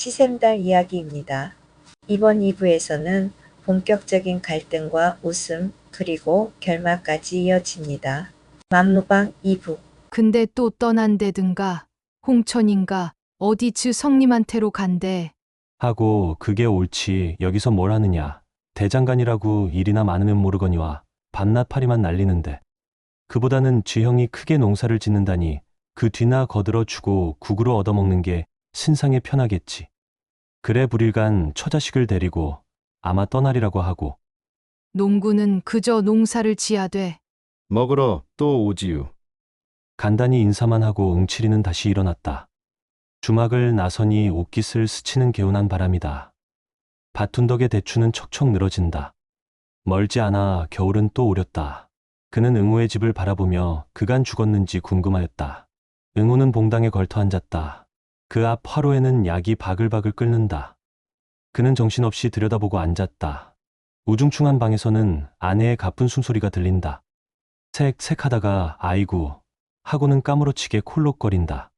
시샘달 이야기입니다. 이번 2부에서는 본격적인 갈등과 웃음 그리고 결말까지 이어집니다. 만무방 2부 근데 또 떠난대든가 홍천인가 어디 즈 성님한테로 간대. 하고 그게 옳지 여기서 뭘 하느냐 대장간이라고 일이나 많으면 모르거니와 밤낮 파리만 날리는데 그보다는 쥐형이 크게 농사를 짓는다니 그 뒤나 거들어 주고 국으로 얻어먹는 게 신상에 편하겠지 그래 불일간 처자식을 데리고 아마 떠나리라고 하고 농구는 그저 농사를 지야돼. 먹으러 또 오지유. 간단히 인사만 하고 응치리는 다시 일어났다. 주막을 나서니 옷깃을 스치는 개운한 바람이다. 밭운덕의 대추는 척척 늘어진다. 멀지 않아 겨울은 또 오렸다. 그는 응호의 집을 바라보며 그간 죽었는지 궁금하였다. 응호는 봉당에 걸터 앉았다. 그 앞 화로에는 약이 바글바글 끓는다. 그는 정신없이 들여다보고 앉았다. 우중충한 방에서는 아내의 가쁜 숨소리가 들린다. 색색 하다가 아이고 하고는 까무러치게 콜록거린다.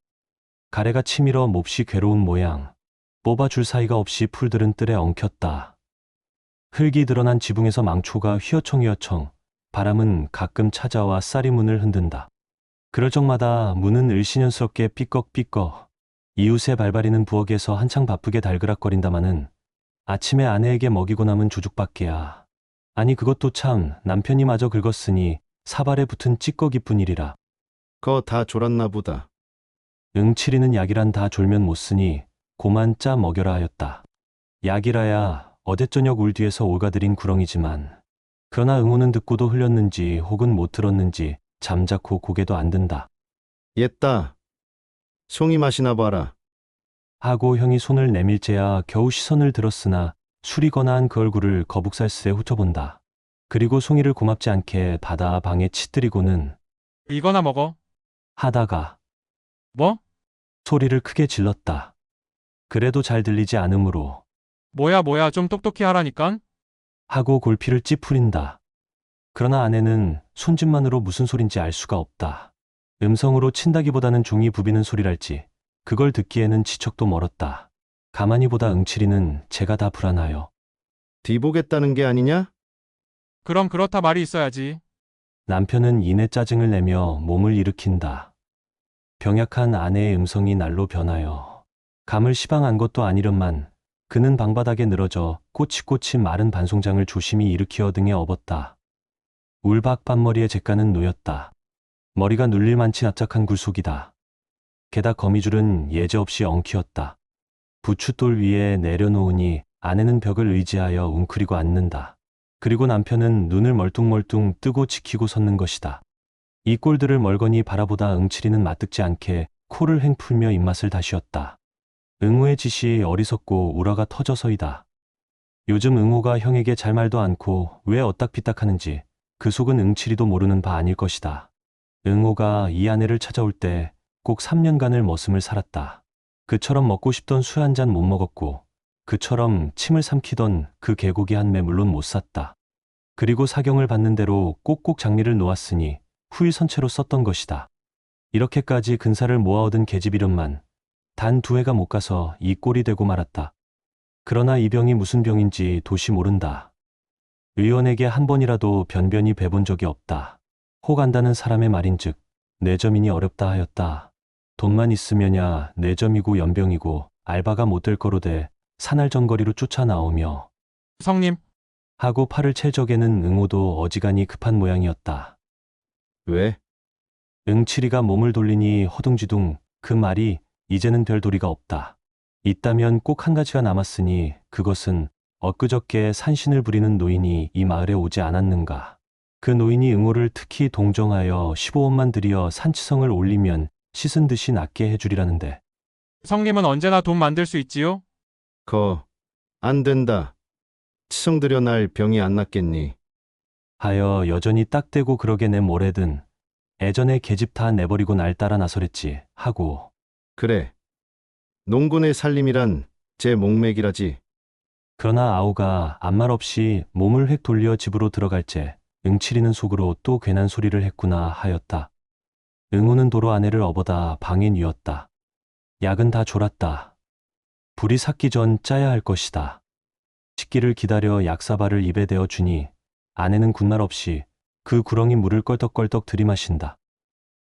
가래가 치밀어 몹시 괴로운 모양. 뽑아줄 사이가 없이 풀들은 뜰에 엉켰다. 흙이 드러난 지붕에서 망초가 휘어청휘어청, 바람은 가끔 찾아와 쌀이 문을 흔든다. 그럴 적마다 문은 을씨년스럽게 삐걱삐걱, 이웃의 발발이는 부엌에서 한창 바쁘게 달그락거린다마는 아침에 아내에게 먹이고 남은 조죽밖에야. 아니 그것도 참 남편이 마저 긁었으니 사발에 붙은 찌꺼기뿐 일이라. 거 다 졸았나 보다. 응치리는 약이란 다 졸면 못 쓰니 고만 짜 먹여라 하였다. 약이라야 어제 저녁 울 뒤에서 올가들인 구렁이지만 그러나 응호는 듣고도 흘렸는지 혹은 못 들었는지 잠자코 고개도 안 든다. 옛다. 송이 마시나 봐라. 하고 형이 손을 내밀재야 겨우 시선을 들었으나 술이거나 한 그 얼굴을 거북살스레 훑어본다. 그리고 송이를 고맙지 않게 받아 방에 치뜨리고는 이거나 먹어. 하다가 뭐? 소리를 크게 질렀다. 그래도 잘 들리지 않으므로 뭐야 뭐야 좀 똑똑히 하라니깐? 하고 골피를 찌푸린다. 그러나 아내는 손짓만으로 무슨 소린지 알 수가 없다. 음성으로 친다기보다는 종이 부비는 소리랄지 그걸 듣기에는 지척도 멀었다. 가만히 보다 응치리는 제가 다 불안하여 뒤보겠다는 게 아니냐? 그럼 그렇다 말이 있어야지. 남편은 이내 짜증을 내며 몸을 일으킨다. 병약한 아내의 음성이 날로 변하여 감을 시방한 것도 아니련만 그는 방바닥에 늘어져 꼬치꼬치 마른 반송장을 조심히 일으키어 등에 업었다. 울박 반머리에 잿가는 놓였다. 머리가 눌릴 만치 납작한 굴속이다. 게다 거미줄은 예제없이 엉키었다. 부추돌 위에 내려놓으니 아내는 벽을 의지하여 웅크리고 앉는다. 그리고 남편은 눈을 멀뚱멀뚱 뜨고 지키고 섰는 것이다. 이 꼴들을 멀거니 바라보다 응치리는 맞듣지 않게 코를 횡 풀며 입맛을 다시었다. 응호의 짓이 어리석고 우라가 터져서이다. 요즘 응호가 형에게 잘 말도 않고 왜 어딱피딱하는지 그 속은 응치리도 모르는 바 아닐 것이다. 응호가 이 아내를 찾아올 때 꼭 3년간을 머슴을 살았다. 그처럼 먹고 싶던 술 한 잔 못 먹었고 그처럼 침을 삼키던 그 개고기 한 매 물론 못 샀다. 그리고 사경을 받는 대로 꼭꼭 장미를 놓았으니 후일선체로 썼던 것이다. 이렇게까지 근사를 모아 얻은 계집이련만 단 두 해가 못 가서 이 꼴이 되고 말았다. 그러나 이 병이 무슨 병인지 도시 모른다. 의원에게 한 번이라도 변변히 배본 적이 없다. 혹 안다는 사람의 말인즉 뇌점이니 어렵다 하였다. 돈만 있으면야 뇌점이고 연병이고 알바가 못 될 거로 돼 산알정거리로 쫓아나오며 성님, 하고 팔을 칠 적에는 응호도 어지간히 급한 모양이었다. 왜? 응치리가 몸을 돌리니 허둥지둥 그 말이 이제는 별 도리가 없다. 있다면 꼭 한 가지가 남았으니 그것은 엊그저께 산신을 부리는 노인이 이 마을에 오지 않았는가. 그 노인이 응호를 특히 동정하여 15원만 들여 산치성을 올리면 씻은 듯이 낫게 해주리라는데 성님은 언제나 돈 만들 수 있지요? 거. 안 된다. 치성 들여 날 병이 안 낫겠니? 하여 여전히 딱대고 그러게 내 뭐래든 애전에 계집 다 내버리고 날 따라 나서랬지 하고 그래. 농군의 살림이란 제 목맥이라지. 그러나 아우가 아무 말 없이 몸을 획 돌려 집으로 들어갈째 응치리는 속으로 또 괜한 소리를 했구나 하였다. 응호는 도로 아내를 업어다 방에 뉘었다. 약은 다 졸았다. 불이 삭기 전 짜야 할 것이다. 식기를 기다려 약사발을 입에 대어 주니 아내는 군말 없이 그 구렁이 물을 껄떡껄떡 들이마신다.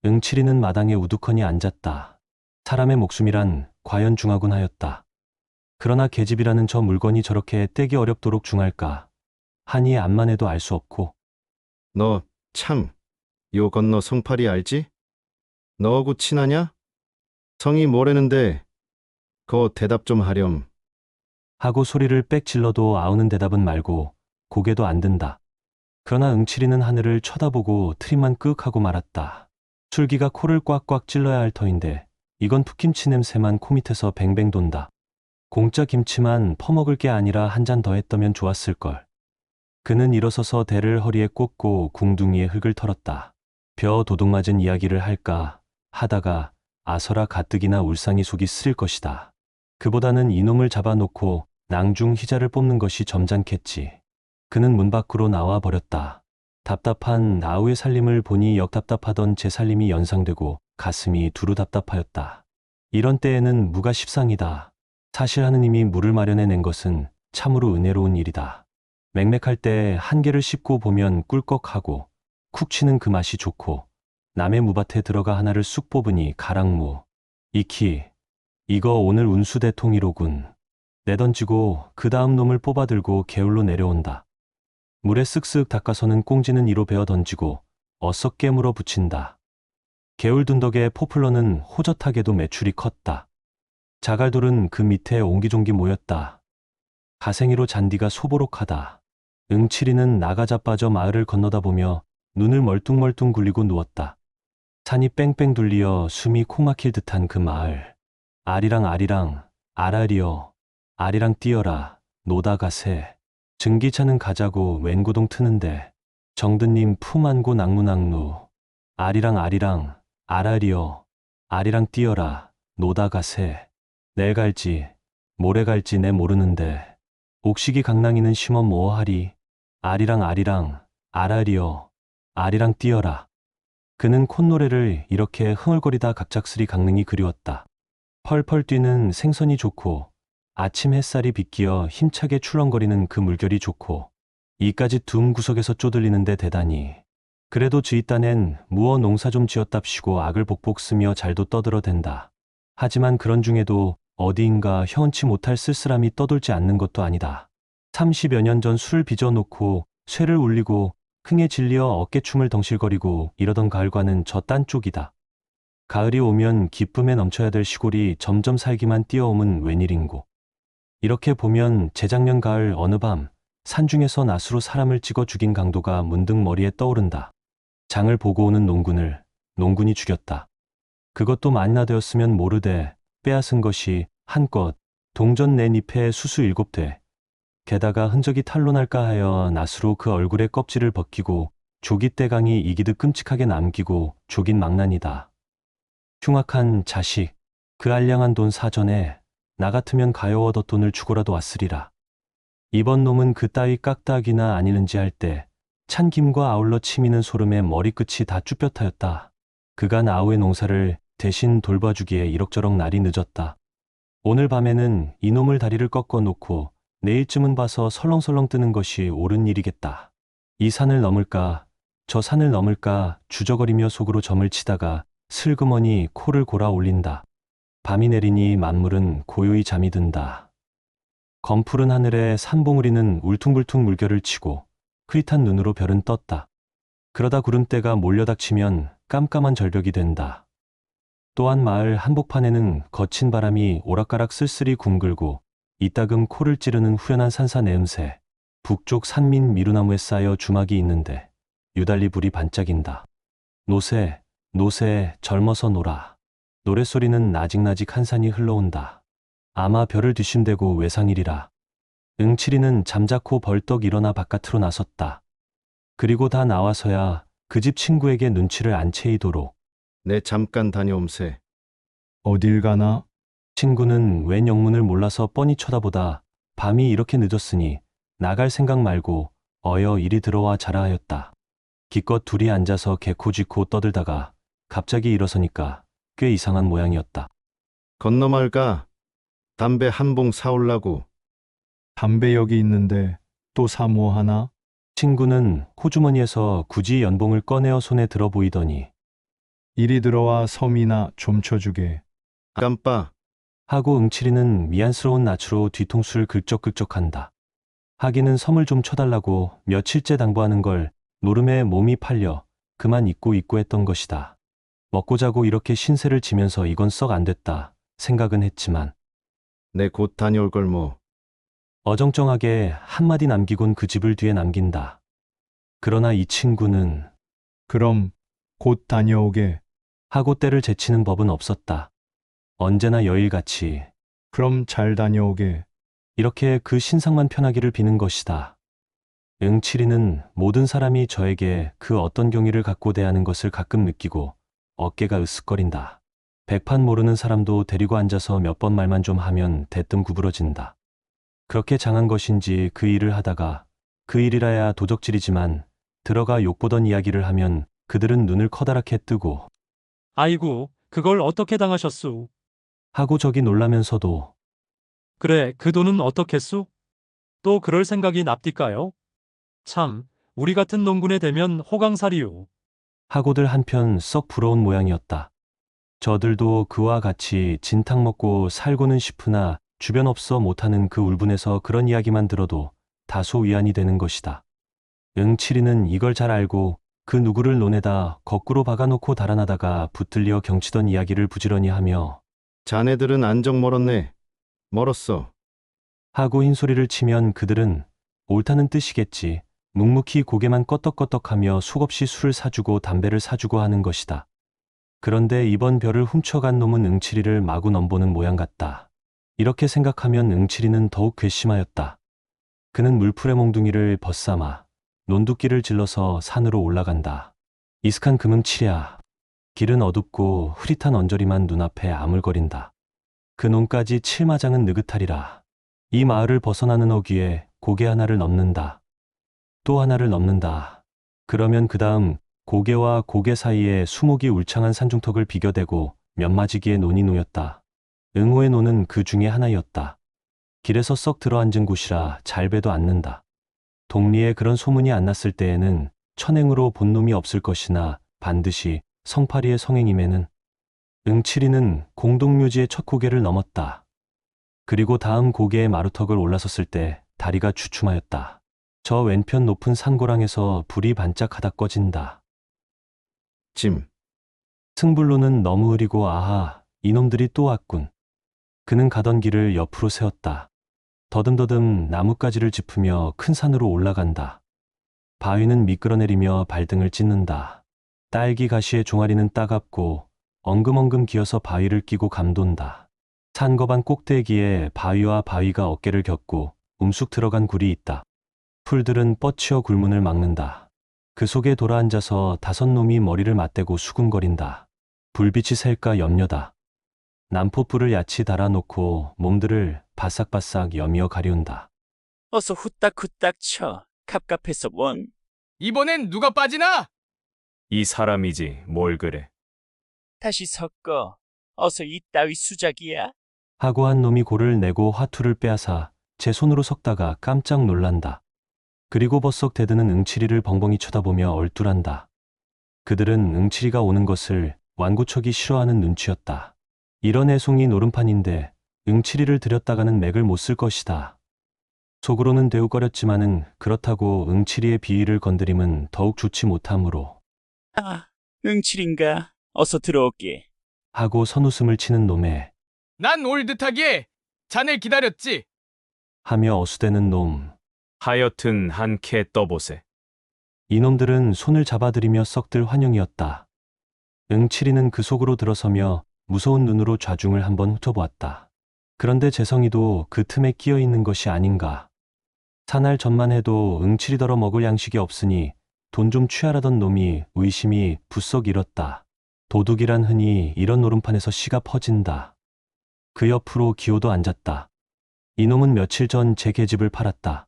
응칠이는 마당에 우두커니 앉았다. 사람의 목숨이란 과연 중하군 하였다. 그러나 계집이라는 저 물건이 저렇게 떼기 어렵도록 중할까? 한이 암만 해도 알 수 없고 너 참, 요 건너 성팔이 알지? 너하고 친하냐? 성이 뭐래는데, 거 대답 좀 하렴. 하고 소리를 빽 질러도 아우는 대답은 말고 고개도 안 든다. 그러나 응칠이는 하늘을 쳐다보고 트림만 끄윽 하고 말았다. 술기가 코를 꽉꽉 찔러야 할 터인데 이건 풋김치 냄새만 코 밑에서 뱅뱅 돈다. 공짜 김치만 퍼먹을 게 아니라 한 잔 더 했더면 좋았을걸. 그는 일어서서 대를 허리에 꽂고 궁둥이에 흙을 털었다. 벼 도둑 맞은 이야기를 할까 하다가 아서라 가뜩이나 울상이 속이 쓰릴 것이다. 그보다는 이놈을 잡아놓고 낭중 희자를 뽑는 것이 점잖겠지. 그는 문 밖으로 나와 버렸다. 답답한 아우의 살림을 보니 역답답하던 제 살림이 연상되고 가슴이 두루 답답하였다. 이런 때에는 무가 십상이다. 사실 하느님이 물을 마련해 낸 것은 참으로 은혜로운 일이다. 맹맥할 때 한 개를 씹고 보면 꿀꺽하고 쿡 치는 그 맛이 좋고 남의 무밭에 들어가 하나를 쑥 뽑으니 가랑무. 익히 이거 오늘 운수대 통이로군. 내던지고 그 다음 놈을 뽑아들고 개울로 내려온다. 물에 쓱쓱 닦아서는 꽁지는 이로 베어 던지고 어썩 깨물어 붙인다. 개울 둔 덕에 포플러는 호젓하게도 매출이 컸다. 자갈돌은 그 밑에 옹기종기 모였다. 가생이로 잔디가 소보록하다. 응칠이는 나가 자 빠져 마을을 건너다 보며 눈을 멀뚱멀뚱 굴리고 누웠다. 산이 뺑뺑 둘리어 숨이 코 막힐 듯한 그 마을. 아리랑 아리랑 아라리여 아리랑 뛰어라 노다 가세. 증기차는 가자고 웬구동 트는데 정드님 품 안고 낭루낭루 아리랑 아리랑 아라리여 아리랑 뛰어라 노다 가세. 내일 갈지 모레 갈지 내 모르는데. 옥식이 강낭이는 심어 뭐하리 아리랑 아리랑 아라리여 아리랑 뛰어라 그는 콧노래를 이렇게 흥얼거리다 갑작스리 강릉이 그리웠다. 펄펄 뛰는 생선이 좋고 아침 햇살이 비끼어 힘차게 출렁거리는 그 물결이 좋고 이까지 둠 구석에서 쪼들리는데 대단히 그래도 딴엔 무어 농사 좀 지었답시고 악을 복복 쓰며 잘도 떠들어댄다. 하지만 그런 중에도 어디인가 형언치 못할 쓸쓸함이 떠돌지 않는 것도 아니다. 30여 년 전 술을 빚어놓고 쇠를 울리고 흥에 질려 어깨춤을 덩실거리고 이러던 가을과는 저 딴 쪽이다. 가을이 오면 기쁨에 넘쳐야 될 시골이 점점 살기만 뛰어오면 웬일인고. 이렇게 보면 재작년 가을 어느 밤 산중에서 낫으로 사람을 찍어 죽인 강도가 문득 머리에 떠오른다. 장을 보고 오는 농군을 농군이 죽였다. 그것도 만나되었으면 모르되 빼앗은 것이 한껏 동전 네 잎에 수수 일곱 대. 게다가 흔적이 탄로날까 하여 낫으로 그 얼굴에 껍질을 벗기고 조깃대강이 이기듯 끔찍하게 남기고 조긴 망난이다. 흉악한 자식, 그 알량한 돈 사전에 나 같으면 가여워 덧돈을 주고라도 왔으리라. 이번 놈은 그 따위 깍딱이나 아니는지 할 때 찬김과 아울러 치미는 소름에 머리끝이 다 쭈뼛하였다. 그간 아우의 농사를 대신 돌봐주기에 이럭저럭 날이 늦었다. 오늘 밤에는 이놈을 다리를 꺾어 놓고 내일쯤은 봐서 설렁설렁 뜨는 것이 옳은 일이겠다. 이 산을 넘을까, 저 산을 넘을까 주저거리며 속으로 점을 치다가 슬그머니 코를 골아 올린다. 밤이 내리니 만물은 고요히 잠이 든다. 검푸른 하늘에 산봉우리는 울퉁불퉁 물결을 치고 흐릿한 눈으로 별은 떴다. 그러다 구름대가 몰려닥치면 깜깜한 절벽이 된다. 또한 마을 한복판에는 거친 바람이 오락가락 쓸쓸히 굶글고 이따금 코를 찌르는 후련한 산사 내음새, 북쪽 산민 미루나무에 쌓여 주막이 있는데 유달리 불이 반짝인다. 노새, 노새 젊어서 놀아. 노랫소리는 나직나직 한 산이 흘러온다. 아마 별을 뒤심대고 외상일이라. 응칠이는 잠자코 벌떡 일어나 바깥으로 나섰다. 그리고 다 나와서야 그 집 친구에게 눈치를 안 채이도록 내 잠깐 다녀옴세. 어딜 가나? 친구는 웬 영문을 몰라서 뻔히 쳐다보다 밤이 이렇게 늦었으니 나갈 생각 말고 어여 이리 들어와 자라 하였다. 기껏 둘이 앉아서 개코쥐코 떠들다가 갑자기 일어서니까 꽤 이상한 모양이었다. 건너 마을 가. 담배 한 봉 사올라고. 담배 여기 있는데 또 사모 하나? 친구는 호주머니에서 굳이 연봉을 꺼내어 손에 들어 보이더니 이리 들어와 섬이나 좀 쳐주게. 깜빠. 하고 응칠이는 미안스러운 낯으로 뒤통수를 긁적긁적한다. 하기는 섬을 좀 쳐달라고 며칠째 당부하는 걸 노름에 몸이 팔려 그만 잊고 잊고 했던 것이다. 먹고 자고 이렇게 신세를 지면서 이건 썩 안 됐다 생각은 했지만 내 곧 다녀올 걸 뭐. 어정쩡하게 한마디 남기곤 그 집을 뒤에 남긴다. 그러나 이 친구는 그럼 곧 다녀오게. 하고 때를 제치는 법은 없었다. 언제나 여일같이 그럼 잘 다녀오게. 이렇게 그 신상만 편하기를 비는 것이다. 응칠이는 모든 사람이 저에게 그 어떤 경위를 갖고 대하는 것을 가끔 느끼고 어깨가 으쓱거린다. 백판 모르는 사람도 데리고 앉아서 몇 번 말만 좀 하면 대뜸 구부러진다. 그렇게 장한 것인지 그 일을 하다가 그 일이라야 도적질이지만 들어가 욕보던 이야기를 하면 그들은 눈을 커다랗게 뜨고 아이고, 그걸 어떻게 당하셨수? 하고 저기 놀라면서도 그래, 그 돈은 어떻겠수? 또 그럴 생각이 납디까요? 참, 우리 같은 농군에 되면 호강살이요. 하고들 한편 썩 부러운 모양이었다. 저들도 그와 같이 진탕 먹고 살고는 싶으나 주변 없어 못하는 그 울분에서 그런 이야기만 들어도 다소 위안이 되는 것이다. 응칠이는 이걸 잘 알고 그 누구를 논에다 거꾸로 박아놓고 달아나다가 붙들려 경치던 이야기를 부지런히 하며 자네들은 안정 멀었네. 멀었어. 하고 흰소리를 치면 그들은 옳다는 뜻이겠지. 묵묵히 고개만 껐덕껐덕하며 수없이 술을 사주고 담배를 사주고 하는 것이다. 그런데 이번 별을 훔쳐간 놈은 응칠이를 마구 넘보는 모양 같다. 이렇게 생각하면 응칠이는 더욱 괘씸하였다. 그는 물풀의 몽둥이를 벗삼아 논두끼를 질러서 산으로 올라간다. 이슥한 금음치랴. 길은 어둡고 흐릿한 언저리만 눈앞에 아물거린다. 그 논까지 칠마장은 느긋하리라. 이 마을을 벗어나는 어귀에 고개 하나를 넘는다. 또 하나를 넘는다. 그러면 그 다음 고개와 고개 사이에 수목이 울창한 산중턱을 비교대고 몇 마지기의 논이 놓였다. 응호의 논은 그 중에 하나였다. 길에서 썩 들어앉은 곳이라 잘 배도 않는다. 동리에 그런 소문이 안 났을 때에는 천행으로 본 놈이 없을 것이나 반드시 성파리의 성행임에는 응칠이는 공동묘지의 첫 고개를 넘었다. 그리고 다음 고개의 마루턱을 올라섰을 때 다리가 주춤하였다. 저 왼편 높은 산고랑에서 불이 반짝하다 꺼진다. 짐. 승불로는 너무 흐리고 아하, 이놈들이 또 왔군. 그는 가던 길을 옆으로 세웠다. 더듬더듬 나뭇가지를 짚으며 큰 산으로 올라간다. 바위는 미끄러내리며 발등을 찢는다. 딸기 가시의 종아리는 따갑고 엉금엉금 기어서 바위를 끼고 감돈다. 산거반 꼭대기에 바위와 바위가 어깨를 겹고 움쑥 들어간 굴이 있다. 풀들은 뻗치어 굴문을 막는다. 그 속에 돌아앉아서 다섯 놈이 머리를 맞대고 수군거린다. 불빛이 셀까 염려다. 난포불을 야치 달아놓고 몸들을 바싹바싹 여미어 가리운다. 어서 후딱후딱 쳐. 갑갑해서 원. 이번엔 누가 빠지나? 이 사람이지 뭘 그래. 다시 섞어. 어서 이따위 수작이야. 하고 한 놈이 골을 내고 화투를 빼앗아 제 손으로 섞다가 깜짝 놀란다. 그리고 버썩 대드는 응치리를 벙벙이 쳐다보며 얼뚤한다. 그들은 응치리가 오는 것을 완구척이 싫어하는 눈치였다. 이런 애송이 노름판인데 응치리를 들였다가는 맥을 못 쓸 것이다. 속으로는 대우거렸지만은 그렇다고 응치리의 비위를 건드림은 더욱 좋지 못하므로 아, 응칠인가? 어서 들어올게. 하고 선웃음을 치는 놈에 난 올 듯하기에 자네 기다렸지. 하며 어수대는 놈. 하여튼 한 캐 떠보세. 이놈들은 손을 잡아들이며 썩들 환영이었다. 응칠이는 그 속으로 들어서며 무서운 눈으로 좌중을 한번 훑어보았다. 그런데 재성이도 그 틈에 끼어 있는 것이 아닌가. 사날 전만 해도 응칠이더러 먹을 양식이 없으니 돈 좀 취하라던 놈이 의심이 부쩍 일었다. 도둑이란 흔히 이런 노름판에서 씨가 퍼진다. 그 옆으로 기호도 앉았다. 이놈은 며칠 전 제 계집을 팔았다.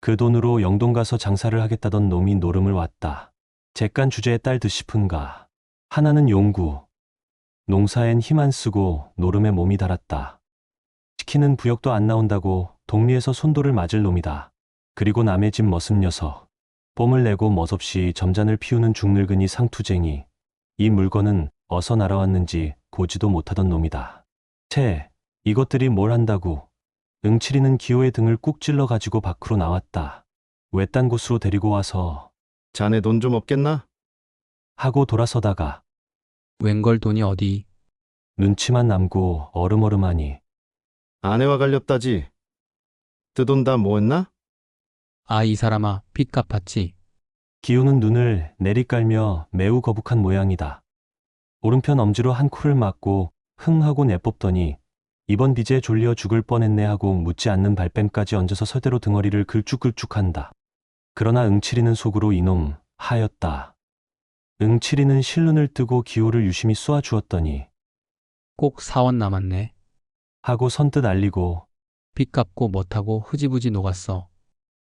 그 돈으로 영동 가서 장사를 하겠다던 놈이 노름을 왔다. 객간 주제에 딸듯 싶은가. 하나는 용구. 농사엔 힘 안 쓰고 노름에 몸이 달았다. 시키는 부역도 안 나온다고 동리에서 손돌을 맞을 놈이다. 그리고 남의 집 머슴 녀석. 뽐을 내고 멋없이 점잔을 피우는 중늙은이 상투쟁이. 이 물건은 어서 날아왔는지 보지도 못하던 놈이다. 채, 이것들이 뭘 한다고. 응칠이는 기호의 등을 꾹 찔러 가지고 밖으로 나왔다. 외딴 곳으로 데리고 와서 자네 돈 좀 없겠나? 하고 돌아서다가 웬걸 돈이 어디? 눈치만 남고 얼음얼음하니 아내와 갈렸다지. 뜨돈 다 뭐했나? 아, 이 사람아, 빚 갚았지? 기호는 눈을 내리깔며 매우 거북한 모양이다. 오른편 엄지로 한 코를 막고 흥 하고 내뽑더니 이번 빚에 졸려 죽을 뻔했네 하고 묻지 않는 발뺌까지 얹어서 서대로 등어리를 긁쭉긁쭉한다. 그러나 응칠이는 속으로 이놈 하였다. 응칠이는 실눈을 뜨고 기호를 유심히 쏘아 주었더니 꼭 사원 남았네. 하고 선뜻 알리고 빚 갚고 못하고 흐지부지 녹았어.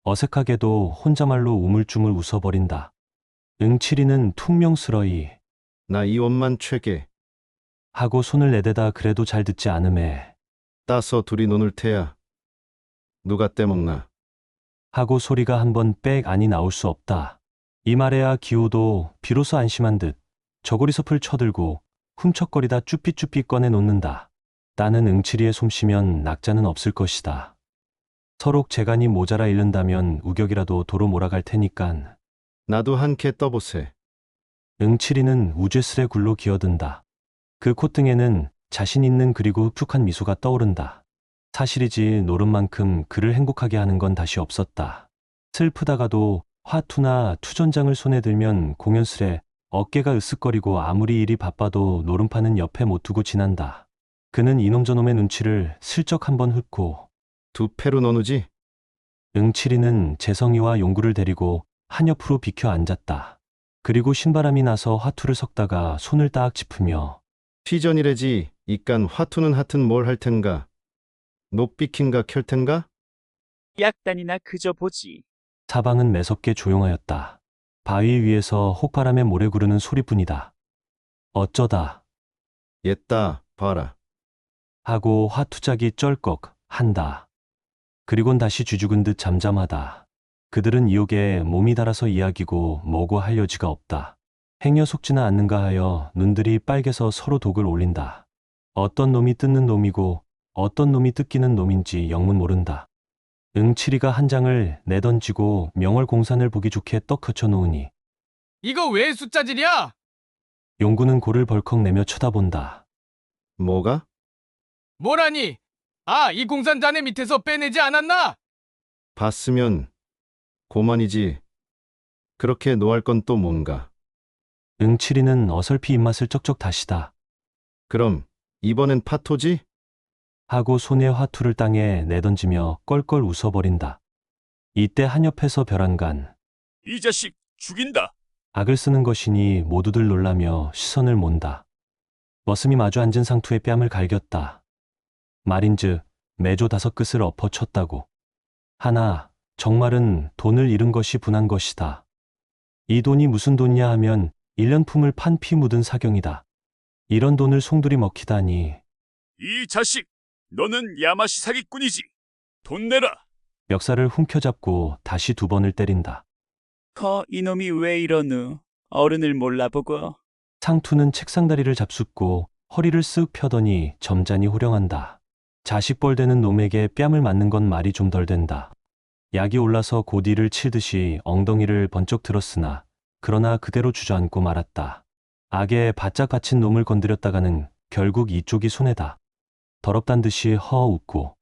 어색하게도 혼자말로 우물쭈물 웃어버린다. 응칠이는 퉁명스러이 나 이 원만 최게. 하고 손을 내대다 그래도 잘 듣지 않음에 따서 둘이 노는 테야. 누가 떼먹나? 하고 소리가 한 번 빽 아니 나올 수 없다. 이 말에야 기호도 비로소 안심한 듯 저고리 섭을 쳐들고 훔척거리다 쭈삐쭈삐 꺼내 놓는다. 나는 응칠이의 솜씨면 낙자는 없을 것이다. 서록 재간이 모자라 잃는다면 우격이라도 도로 몰아갈 테니깐. 나도 한 캐 떠보세. 응칠이는 우죄스레 굴로 기어든다. 그 콧등에는 자신 있는 그리고 흡축한 미소가 떠오른다. 사실이지 노름만큼 그를 행복하게 하는 건 다시 없었다. 슬프다가도 화투나 투전장을 손에 들면 공연스레 어깨가 으쓱거리고 아무리 일이 바빠도 노름판은 옆에 못 두고 지난다. 그는 이놈 저놈의 눈치를 슬쩍 한번 훑고 두 패로 노누지? 응칠이는 재성이와 용구를 데리고 한 옆으로 비켜 앉았다. 그리고 신바람이 나서 화투를 섞다가 손을 딱 짚으며 휘전이래지. 이깐 화투는 하튼 뭘 할 텐가? 노비킨가 켤 텐가? 약단이나 그저 보지. 사방은 매섭게 조용하였다. 바위 위에서 혹바람에 모래 구르는 소리뿐이다. 어쩌다 옛다, 봐라. 하고 화투작이 쩔꺽 한다. 그리곤 다시 쥐죽은 듯 잠잠하다. 그들은 이옥에 몸이 달아서 이야기고 뭐고 할 여지가 없다. 행여 속지나 않는가 하여 눈들이 빨개서 서로 독을 올린다. 어떤 놈이 뜯는 놈이고 어떤 놈이 뜯기는 놈인지 영문 모른다. 응칠이가 한 장을 내던지고 명월공산을 보기 좋게 떡 그쳐 놓으니 이거 왜 숫자질이야? 용구는 고를 벌컥 내며 쳐다본다. 뭐가? 뭐라니? 아, 이 공산 자네 밑에서 빼내지 않았나? 봤으면 고만이지. 그렇게 노할 건 또 뭔가. 응칠이는 어설피 입맛을 쩍쩍 다시다. 그럼 이번엔 파토지? 하고 손에 화투를 땅에 내던지며 껄껄 웃어버린다. 이때 한 옆에서 벼랑간 이 자식 죽인다. 악을 쓰는 것이니 모두들 놀라며 시선을 몬다. 머슴이 마주 앉은 상투의 뺨을 갈겼다. 말인즉 매조 다섯 끝을 엎어쳤다고. 하나, 정말은 돈을 잃은 것이 분한 것이다. 이 돈이 무슨 돈이냐 하면 일년 품을 판 피 묻은 사경이다. 이런 돈을 송두리 먹히다니 이 자식, 너는 야마시 사기꾼이지. 돈 내라. 멱살을 훔켜잡고 다시 두 번을 때린다. 커 이놈이 왜 이러누? 어른을 몰라보고. 상투는 책상 다리를 잡숫고 허리를 쓱 펴더니 점잖이 호령한다. 자식벌 되는 놈에게 뺨을 맞는 건 말이 좀 덜 된다. 약이 올라서 고디를 치듯이 엉덩이를 번쩍 들었으나 그러나 그대로 주저앉고 말았다. 악에 바짝 갇힌 놈을 건드렸다가는 결국 이쪽이 손해다. 더럽단 듯이 허 웃고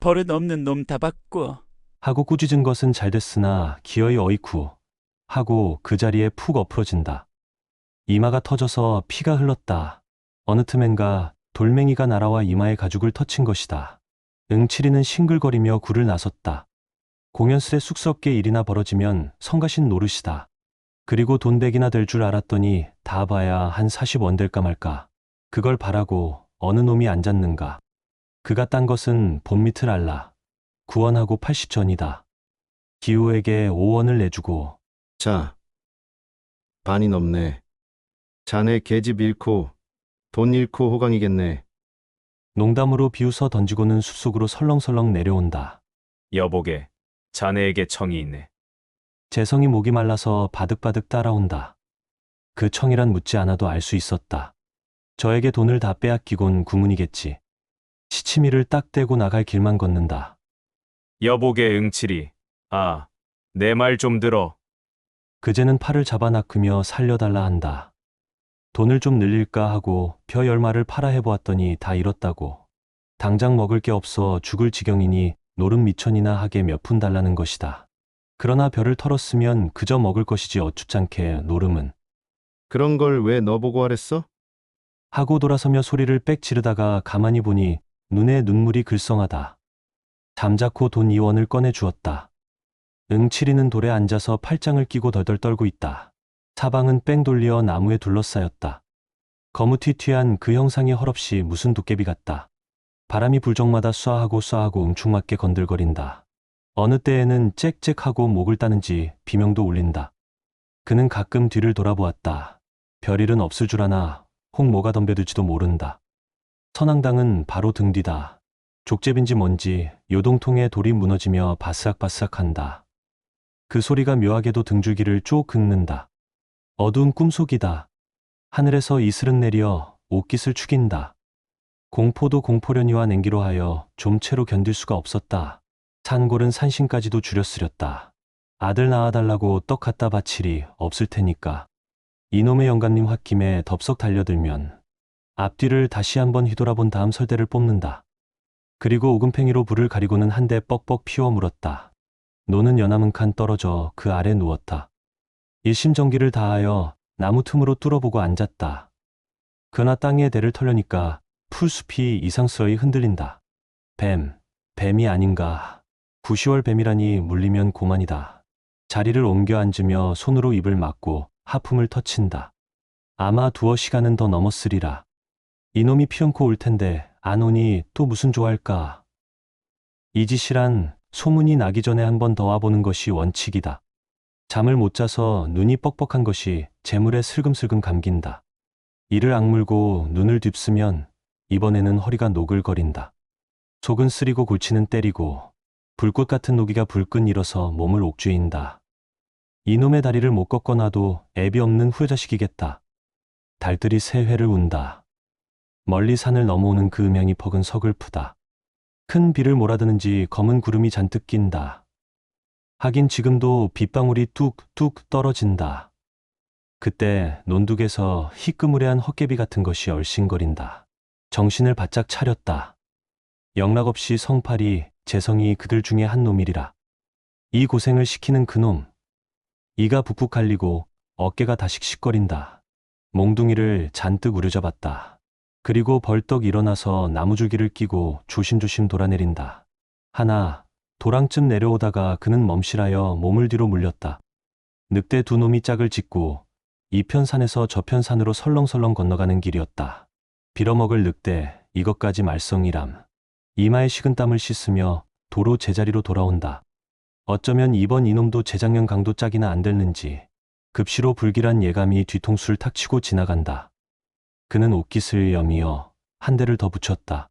버릇 없는 놈다 받고. 하고 꾸짖은 것은 잘 됐으나 기어이 어이쿠 하고 그 자리에 푹 엎어진다. 이마가 터져서 피가 흘렀다. 어느 틈엔가 돌멩이가 날아와 이마에 가죽을 터친 것이다. 응칠이는 싱글거리며 굴을 나섰다. 공연스레 쑥스럽게 일이나 벌어지면 성가신 노릇이다. 그리고 돈백이나 될 줄 알았더니 다 봐야 한 40원 될까 말까. 그걸 바라고 어느 놈이 앉았는가. 그가 딴 것은 본 밑을 알라. 구원하고 80전이다. 기호에게 5원을 내주고 자. 반이 넘네. 자네 계집 잃고 돈 잃고 호강이겠네. 농담으로 비웃어 던지고는 숲속으로 설렁설렁 내려온다. 여보게, 자네에게 청이 있네. 재성이 목이 말라서 바득바득 따라온다. 그 청이란 묻지 않아도 알 수 있었다. 저에게 돈을 다 빼앗기곤 구문이겠지. 시치미를 딱 떼고 나갈 길만 걷는다. 여보게 응칠이. 아, 내 말 좀 들어. 그제는 팔을 잡아 낚으며 살려달라 한다. 돈을 좀 늘릴까 하고 벼 열마를 팔아 해보았더니 다 잃었다고. 당장 먹을 게 없어 죽을 지경이니 노름 미천이나 하게 몇 푼 달라는 것이다. 그러나 벼를 털었으면 그저 먹을 것이지 어춥잖게 노름은. 그런 걸 왜 너보고 하랬어? 하고 돌아서며 소리를 빽 지르다가 가만히 보니 눈에 눈물이 글썽하다. 잠자코 돈 2원을 꺼내 주었다. 응치리는 돌에 앉아서 팔짱을 끼고 덜덜 떨고 있다. 사방은 뺑 돌려 나무에 둘러싸였다. 거무튀튀한 그 형상이 헐없이 무슨 도깨비 같다. 바람이 불 적마다 쏴하고 쏴하고 응축맞게 건들거린다. 어느 때에는 짹짹하고 목을 따는지 비명도 울린다. 그는 가끔 뒤를 돌아보았다. 별일은 없을 줄 아나 혹 뭐가 덤벼들지도 모른다. 선앙당은 바로 등 뒤다. 족제비인지 뭔지 요동통에 돌이 무너지며 바스락바스락한다. 그 소리가 묘하게도 등줄기를 쭉 긁는다. 어두운 꿈속이다. 하늘에서 이슬은 내려 옷깃을 축인다. 공포도 공포련이와 냉기로 하여 좀채로 견딜 수가 없었다. 산골은 산신까지도 줄였으렸다. 아들 낳아달라고 떡 갖다 바칠이 없을 테니까. 이놈의 영감님 홧김에 덥석 달려들면 앞뒤를 다시 한번 휘돌아본 다음 설대를 뽑는다. 그리고 오금팽이로 불을 가리고는 한 대 뻑뻑 피워 물었다. 노는 연암은 칸 떨어져 그 아래 누웠다. 일심전기를 다하여 나무 틈으로 뚫어보고 앉았다. 그나 땅에 대를 털려니까 풀숲이 이상스러이 흔들린다. 뱀, 뱀이 아닌가. 구시월 뱀이라니 물리면 고만이다. 자리를 옮겨 앉으며 손으로 입을 막고 하품을 터친다. 아마 두어 시간은 더 넘었으리라. 이놈이 피연코 올 텐데 안 오니 또 무슨 좋아할까. 이 짓이란 소문이 나기 전에 한 번 더 와보는 것이 원칙이다. 잠을 못 자서 눈이 뻑뻑한 것이 재물에 슬금슬금 감긴다. 이를 악물고 눈을 딥으면 이번에는 허리가 노글거린다. 속은 쓰리고 골치는 때리고 불꽃 같은 노기가 불끈 일어서 몸을 옥죄인다. 이놈의 다리를 못 꺾어놔도 애비 없는 후여자식이겠다. 달들이 새 회를 운다. 멀리 산을 넘어오는 그 음향이 퍽은 서글프다. 큰 비를 몰아드는지 검은 구름이 잔뜩 낀다. 하긴 지금도 빗방울이 뚝뚝 떨어진다. 그때 논둑에서 희끄무레한 헛개비 같은 것이 얼씬거린다. 정신을 바짝 차렸다. 영락없이 성팔이 재성이 그들 중에 한 놈이리라. 이 고생을 시키는 그놈. 이가 북북 갈리고 어깨가 다식식거린다. 몽둥이를 잔뜩 우려잡았다. 그리고 벌떡 일어나서 나무줄기를 끼고 조심조심 돌아내린다. 하나, 도랑쯤 내려오다가 그는 멈실하여 몸을 뒤로 물렸다. 늑대 두 놈이 짝을 짓고 이편 산에서 저편 산으로 설렁설렁 건너가는 길이었다. 빌어먹을 늑대, 이것까지 말썽이람. 이마에 식은 땀을 씻으며 도로 제자리로 돌아온다. 어쩌면 이번 이놈도 재작년 강도 짝이나 안 됐는지 급시로 불길한 예감이 뒤통수를 탁 치고 지나간다. 그는 옷깃을 여미어 한 대를 더 붙였다.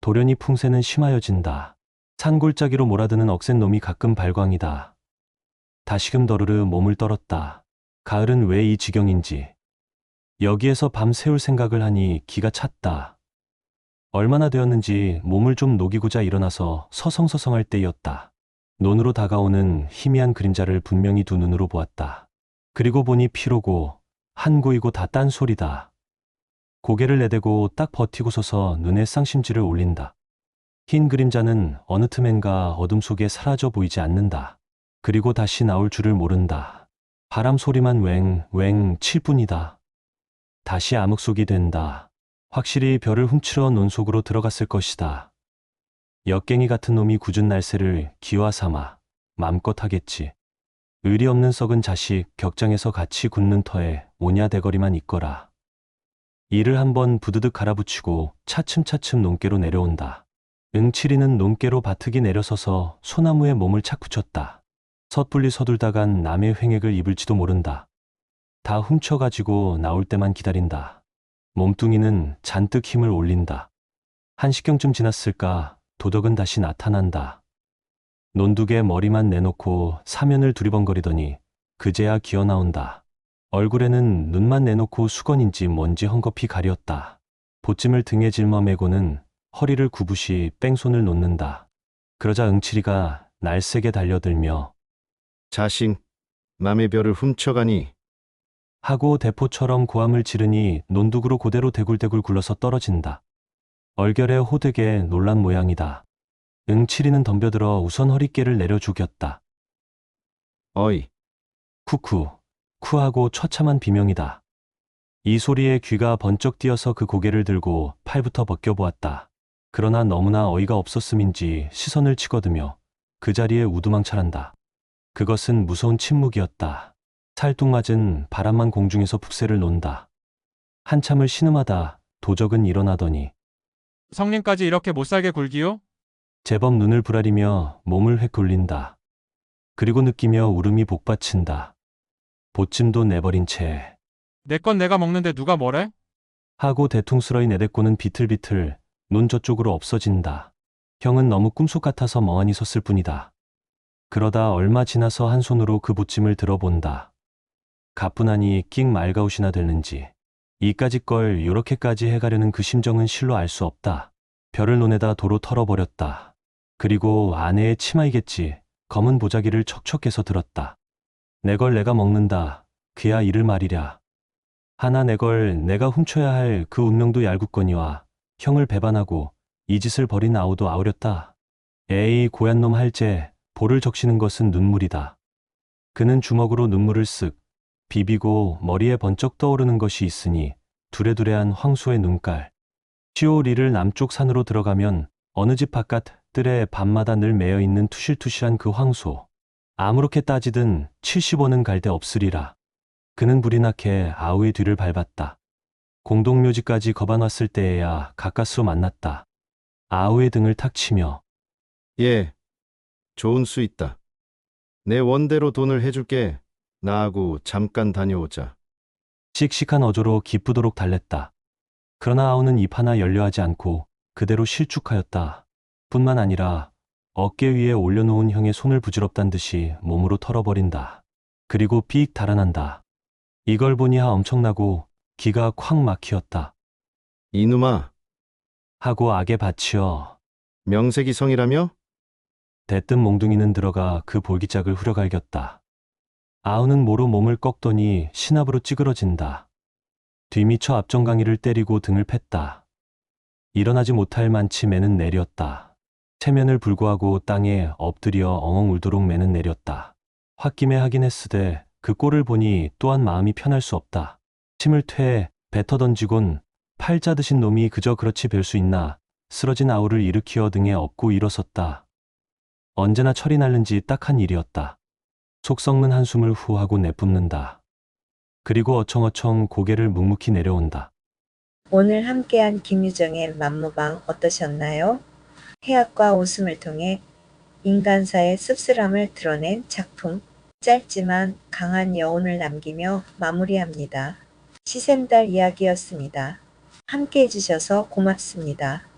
돌연히 풍새는 심하여진다. 산골짜기로 몰아드는 억센 놈이 가끔 발광이다. 다시금 더르르 몸을 떨었다. 가을은 왜 이 지경인지. 여기에서 밤 새울 생각을 하니 기가 찼다. 얼마나 되었는지 몸을 좀 녹이고자 일어나서 서성서성할 때였다. 논으로 다가오는 희미한 그림자를 분명히 두 눈으로 보았다. 그리고 보니 피로고 한고이고 다 딴 소리다. 고개를 내대고 딱 버티고 서서 눈에 쌍심지를 올린다. 흰 그림자는 어느 틈엔가 어둠 속에 사라져 보이지 않는다. 그리고 다시 나올 줄을 모른다. 바람 소리만 웽웽 칠 뿐이다. 다시 암흑 속이 된다. 확실히 별을 훔치러 논 속으로 들어갔을 것이다. 역갱이 같은 놈이 굳은 날새를 기와 삼아 맘껏 하겠지. 의리 없는 썩은 자식 격장에서 같이 굳는 터에 오냐 대거리만 있거라. 이를 한번 부드득 갈아붙이고 차츰차츰 논께로 내려온다. 응치리는 논께로 바트기 내려서서 소나무에 몸을 착 붙였다. 섣불리 서둘다간 남의 횡액을 입을지도 모른다. 다 훔쳐가지고 나올 때만 기다린다. 몸뚱이는 잔뜩 힘을 올린다. 한 시경쯤 지났을까 도덕은 다시 나타난다. 논두개 머리만 내놓고 사면을 두리번거리더니 그제야 기어 나온다. 얼굴에는 눈만 내놓고 수건인지 뭔지 헝겊이 가렸다. 보찜을 등에 짊어매고는 허리를 구부시 뺑손을 놓는다. 그러자 응칠이가 날쌔게 달려들며 자식, 맘의 별을 훔쳐가니 하고 대포처럼 고함을 지르니 논둑으로 고대로 대굴대굴 굴러서 떨어진다. 얼결에 호되게 놀란 모양이다. 응칠이는 덤벼들어 우선 허리깨를 내려 죽였다. 어이, 쿠쿠, 쿠하고 처참한 비명이다. 이 소리에 귀가 번쩍 뛰어서 그 고개를 들고 팔부터 벗겨보았다. 그러나 너무나 어이가 없었음인지 시선을 치거드며 그 자리에 우두망찰한다. 그것은 무서운 침묵이었다. 살뚱맞은 바람만 공중에서 푹새를 논다. 한참을 신음하다 도적은 일어나더니 성님까지 이렇게 못살게 굴기요? 제법 눈을 부라리며 몸을 획 돌린다. 그리고 느끼며 울음이 복받친다. 보찜도 내버린 채 내 건 내가 먹는데 누가 뭐래? 하고 대퉁스러이 내뱉고는 비틀비틀 논 저쪽으로 없어진다. 형은 너무 꿈속 같아서 멍하니 섰을 뿐이다. 그러다 얼마 지나서 한 손으로 그 보찜을 들어본다. 가뿐하니 끽 말가웃이나 됐는지 이까지 걸 요렇게까지 해가려는 그 심정은 실로 알 수 없다. 별을 논에다 도로 털어버렸다. 그리고 아내의 치마이겠지 검은 보자기를 척척해서 들었다. 내 걸 내가 먹는다. 그야 이를 말이랴. 하나 내 걸 내가 훔쳐야 할 그 운명도 얄궂거니와 형을 배반하고 이 짓을 벌인 아우도 아우렸다. 에이 고얀 놈 할제 볼을 적시는 것은 눈물이다. 그는 주먹으로 눈물을 쓱 비비고 머리에 번쩍 떠오르는 것이 있으니 두레두레한 황소의 눈깔. 시오리를 남쪽 산으로 들어가면 어느 집 바깥 뜰에 밤마다 늘 매여 있는 투실투실한 그 황소. 아무렇게 따지든 70원은 갈 데 없으리라. 그는 불이 나게 아우의 뒤를 밟았다. 공동묘지까지 거반왔을 때에야 가까스로 만났다. 아우의 등을 탁 치며 예, 좋은 수 있다. 내 원대로 돈을 해줄게. 나하고 잠깐 다녀오자. 씩씩한 어조로 기쁘도록 달랬다. 그러나 아우는 입 하나 열려하지 않고 그대로 실축하였다. 뿐만 아니라 어깨 위에 올려놓은 형의 손을 부질없단 듯이 몸으로 털어버린다. 그리고 삑 달아난다. 이걸 보니야 엄청나고 기가 콱 막히었다. 이놈아, 하고 악에 받치어 명색이 성이라며? 대뜸 몽둥이는 들어가 그 볼기짝을 후려갈겼다. 아우는 모로 몸을 꺾더니 신압으로 찌그러진다. 뒤미쳐 앞정강이를 때리고 등을 팼다. 일어나지 못할 만치 매는 내렸다. 체면을 불구하고 땅에 엎드려 엉엉 울도록 매는 내렸다. 홧김에 하긴 했으되 그 꼴을 보니 또한 마음이 편할 수 없다. 침을 퇴 뱉어 던지곤 팔자 드신 놈이 그저 그렇지 뵐 수 있나 쓰러진 아우를 일으키어 등에 업고 일어섰다. 언제나 철이 날는지 딱한 일이었다. 속 썩는 한숨을 후하고 내뿜는다. 그리고 어청어청 고개를 묵묵히 내려온다. 오늘 함께한 김유정의 만무방 어떠셨나요? 해학과 웃음을 통해 인간사의 씁쓸함을 드러낸 작품, 짧지만 강한 여운을 남기며 마무리합니다. 시샘달 이야기였습니다. 함께 해주셔서 고맙습니다.